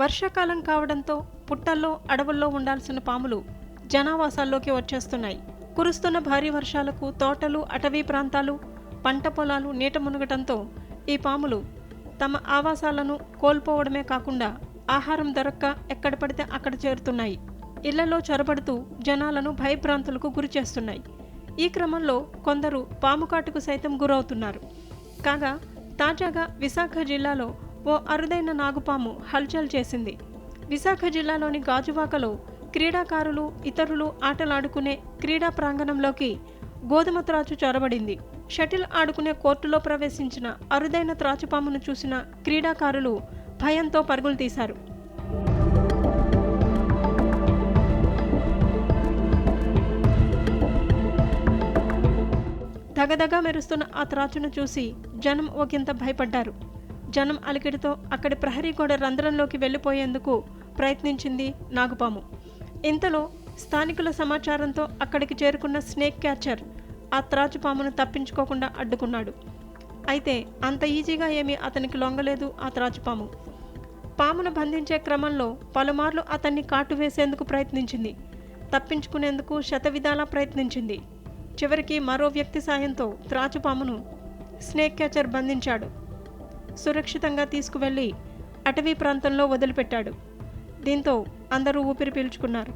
వర్షాకాలం కావడంతో పుట్టల్లో అడవుల్లో ఉండాల్సిన పాములు జనావాసాల్లోకి వచ్చేస్తున్నాయి. కురుస్తున్న భారీ వర్షాలకు తోటలు అటవీ ప్రాంతాలు పంట పొలాలు నీట మునగటంతో ఈ పాములు తమ ఆవాసాలను కోల్పోవడమే కాకుండా ఆహారం దొరక్క ఎక్కడ పడితే అక్కడ చేరుతున్నాయి. ఇళ్ళలో చొరబడుతూ జనాలను భయభ్రాంతులకు గురి చేస్తున్నాయి. ఈ క్రమంలో కొందరు పాము కాటుకు సైతం గురవుతున్నారు. కాగా తాజాగా విశాఖ జిల్లాలో ఓ అరుదైన నాగుపాము హల్చల్ చేసింది. విశాఖ జిల్లాలోని గాజువాకలో క్రీడాకారులు ఇతరులు ఆటలాడుకునే క్రీడా ప్రాంగణంలోకి గోధుమ త్రాచు చొరబడింది. షటిల్ ఆడుకునే కోర్టులో ప్రవేశించిన అరుదైన త్రాచుపామును చూసిన క్రీడాకారులు భయంతో పరుగులు తీశారు. దగదగా మెరుస్తున్న ఆ త్రాచును చూసి జనం ఒకంత భయపడ్డారు. జనం అలికిడితో అక్కడి ప్రహరీ గోడ రంధ్రంలోకి వెళ్ళిపోయేందుకు ప్రయత్నించింది నాగుపాము. ఇంతలో స్థానికుల సమాచారంతో అక్కడికి చేరుకున్న స్నేక్ క్యాచర్ ఆ త్రాచుపామును తప్పించుకోకుండా అడ్డుకున్నాడు. అయితే అంత ఈజీగా ఏమీ అతనికి లొంగలేదు ఆ త్రాచుపాము. పామును బంధించే క్రమంలో పలుమార్లు అతన్ని కాటు వేసేందుకు ప్రయత్నించింది. తప్పించుకునేందుకు శతవిధాలా ప్రయత్నించింది. చివరికి మరో వ్యక్తి సాయంతో త్రాచుపామును స్నేక్ క్యాచర్ బంధించాడు. సురక్షితంగా తీసుకువెళ్ళి అటవీ ప్రాంతంలో వదిలిపెట్టాడు. దీంతో అందరూ ఊపిరి పీల్చుకున్నారు.